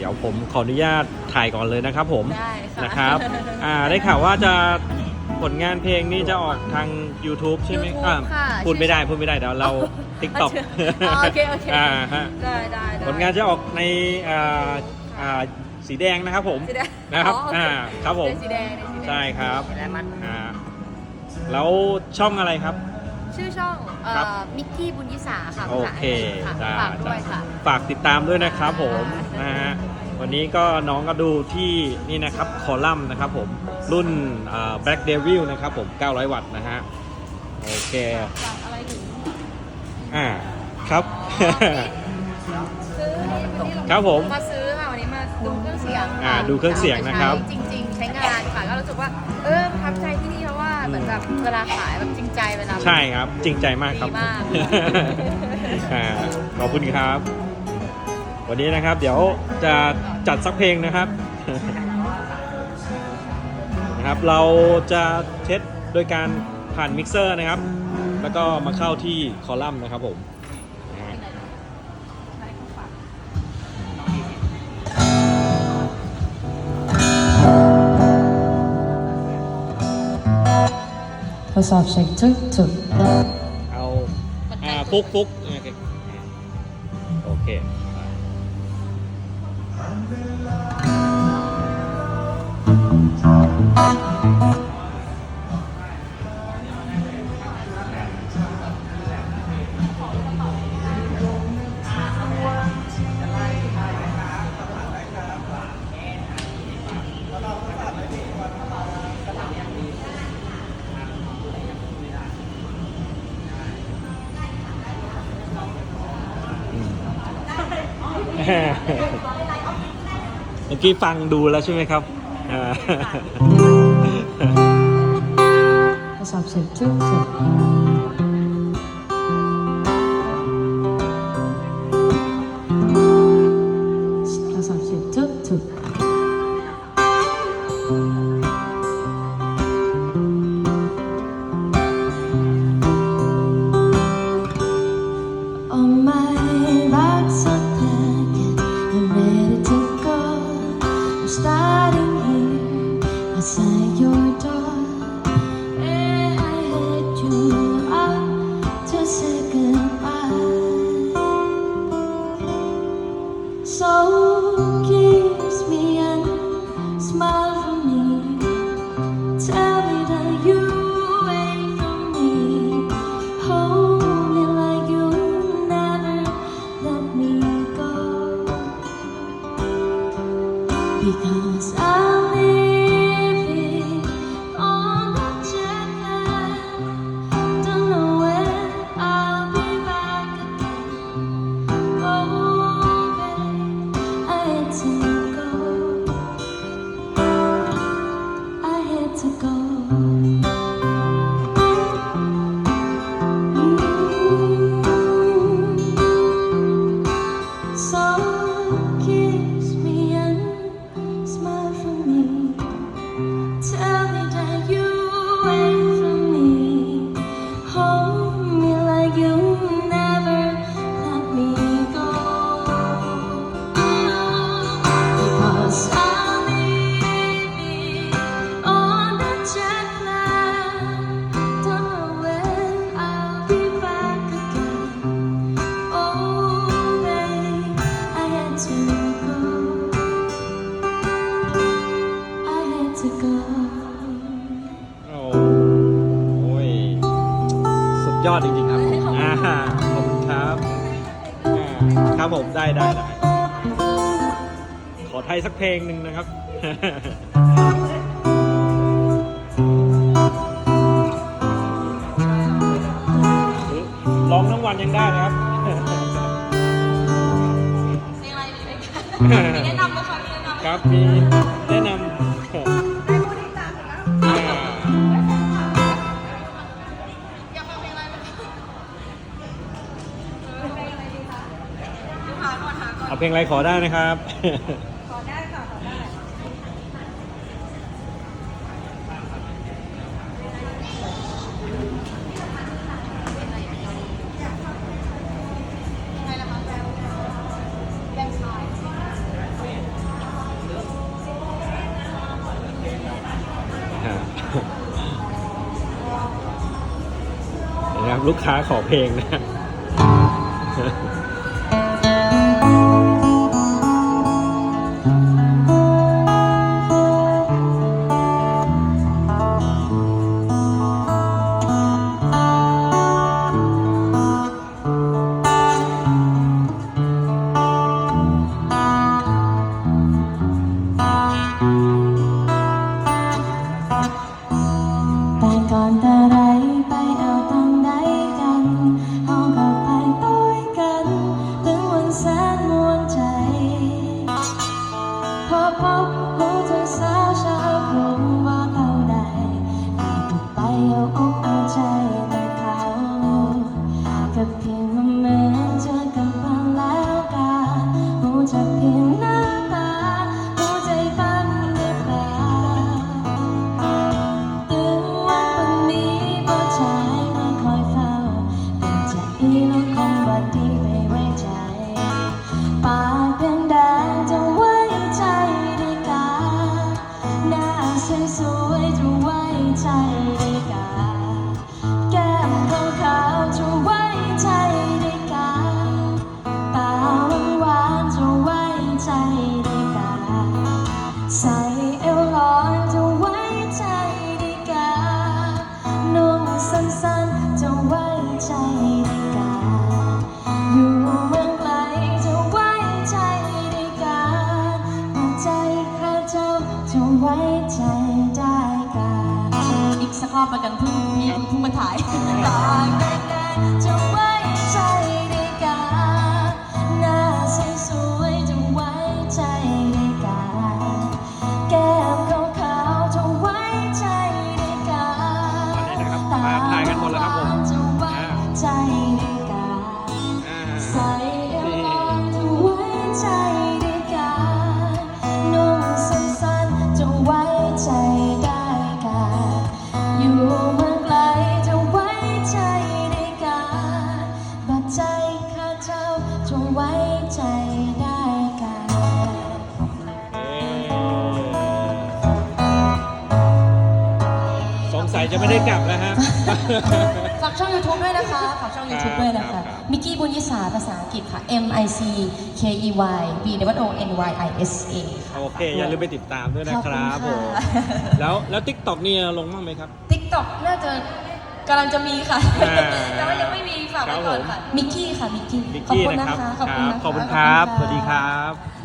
เดี๋ยวผมขออนุญาตถ่ายก่อนเลยนะครับผมได้ค่ะนะครับอ่าได้ข่าวว่าจะผลงานเพลงนี้จะออกทาง YouTube ใช่ไหม YouTube อ่าค่ะพูดไม่ได้พูดไม่ได้เดี๋ยวเรา TikTok อ๋อโอเคโอเค อ่าฮะได้ได้ได้ ผลงานจะออกในอ่าอ่าสีแดงนะครับผม สีแดงนะครับอ๋อโอเคอ่าครับผมเป็นสีแดงเป็นสีแดงใช่ครับสีแดงมันอ่าแล้วช่องอะไรครับ ชื่อช่องเอ่ครับ อมิกกี้บุญยิสาค่ะโอเคค่ะจ้าฝากด้วยค่ะ ฝากติดตามด้วยนะครับผมค่ะนะฮะ วันนี้ก็น้องก็ดูที่นี่นะครับคอลัมน์นะครับผมรุ่นอ่า Black Devil นะครับผม 900 วัตต์นะฮะ โอเคฝากอะไรถึงอ่าครับ ซื้อวันนี้เาครับผมมาซื้อค่ะวันนี้มาดูเครื่องเสียงอ่าดูเครื่องเสียงนะครับ จริงๆ ใช้งานค่ะก็รู้สึกว่าเออประทับใจที่นี่เพราะว่าเหมือนแบบเวลาขายแบบจริงใจเวลา ใช่ครับ จริงใจมากครับดีมาก อ่าขอบคุณครับ วันนี้นะครับ เดี๋ยวจะจัดสักเพลงนะครับ นะครับ เราจะเทสโดยการผ่านมิกเซอร์นะครับ แล้วก็มาเข้าที่คอลัมน์นะครับผมนะฮะทดสอบเช็คทึกถึกเอาอ่าฟุกฟุกโอเค Thank you. มื่อกี้ฟังดูแล้วใช่ไหมครับอ่าทดสอบเช็คทึกถึ starting here because I ยอดจริงๆครับอ่าขอบคุณครับอ่าครับผมได้ได้ได้ขอไทยสักเพลงหนึ่งนะครับ ร้องทั้งวันยังได้นะครับ เพลงอะไรดีเพลงมีแนะนำไหมคะมีแนะนำไหม ครับมี เพลงอะไรขอได้นะครับ ขอได้ค่ขอได้นะครับลูกค้าขอเพลงนะ พบหูเธ สวยๆจะไว้ใจ จ้าจะไว้ใจได้กาอีกสักรอบแล้วกันเพิ่งพี่เพิ่งมาถ่ายตาแดงๆจะไว้ใจ สงสัยจะไม่ได้กลับแล้วฮะ ฝากช่อง YouTube ด้วยนะคะ ฝากช่อง YouTube ด้วยนะครัคะบครับ มิกกี้บุญยิสาภาษาอังกฤษค่ะ M I C K E Y B W O N Y I S A โอเค อย่าลืมไปติดตามด้วยนะครับขอบผคุณมค่ะ แล้วแล้วทิกตอกนี่ลงบ้างไหมครับ TikTok น่าจะกำลังจะมีค่ะ อ่าแต่ว่ายังไม่มีฝากไว้ก่อนค่ะ มิกกี้ค่ะ มิกกี้ มิกขอบกี้คุณนะนะครับคะครับขอบคุณนะะ ขอบคุณครับขสวัสดีครับ